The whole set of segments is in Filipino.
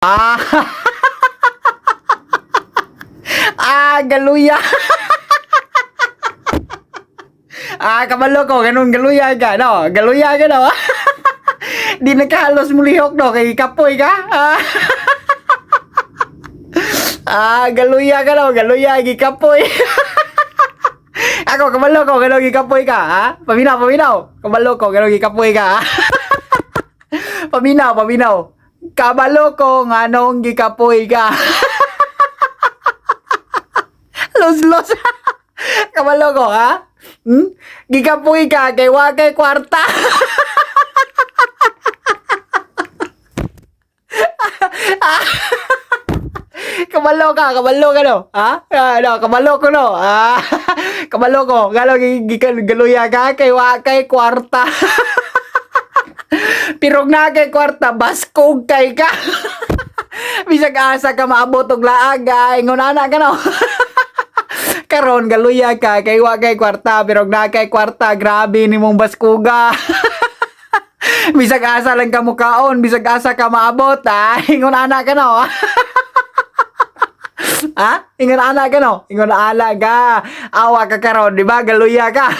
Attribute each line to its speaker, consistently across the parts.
Speaker 1: Ah. ah, galuya. ah, kabalo ko, ganun galuya ka, no? Galuya ka, no? Di nakahalos mulihok, no? Kay kapoy ka? Ah. ah, galuya ka, no? Galuya, gikapoy. Ako, kabalo ko, ganun gikapoy ka, ha? Paminaw, paminaw. Kabalo ko, ganun gikapoy ka, ha? paminaw, paminaw. Kabalo ko, nga nung gikapoy ka. los, los. Kabalo ko, ha? Hmm? Gikapoy ka, kay wakay kwarta. kabalo ka, kabalo ka no? Ha? Ah, no, kabalo ko no? Ah, kabalo ko, galo gikan galuya ka kay wakay kwarta. Pirog na kay kwarta, baskog kay ka. Bisag asa ka maabot og laag, ay ngunana ka no. Karon galuya ka kay wa kay kwarta, pirog na kay kwarta, grabe nimong baskuga. bisag asa lang ka mukaon, bisag asa ka maabot, ay ngunana ka no. ha? Ingon ana ka no? Ingon ala ka. Awa ka karon, di ba? Galuya ka.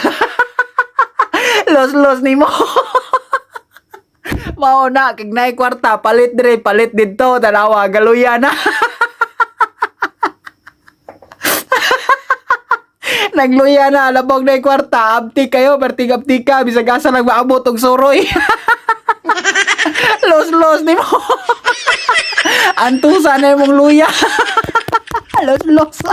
Speaker 1: Los-los ni mo. Mao na, kag nay kwarta, palit dire, palit dito, tanawa, galuya na. Nagluya na, labog na yung kwarta, abti kayo, bertig abti ka, bisag asa lang maabot og suroy. Los-los ni mo. Antusa na yung luya. Los-los.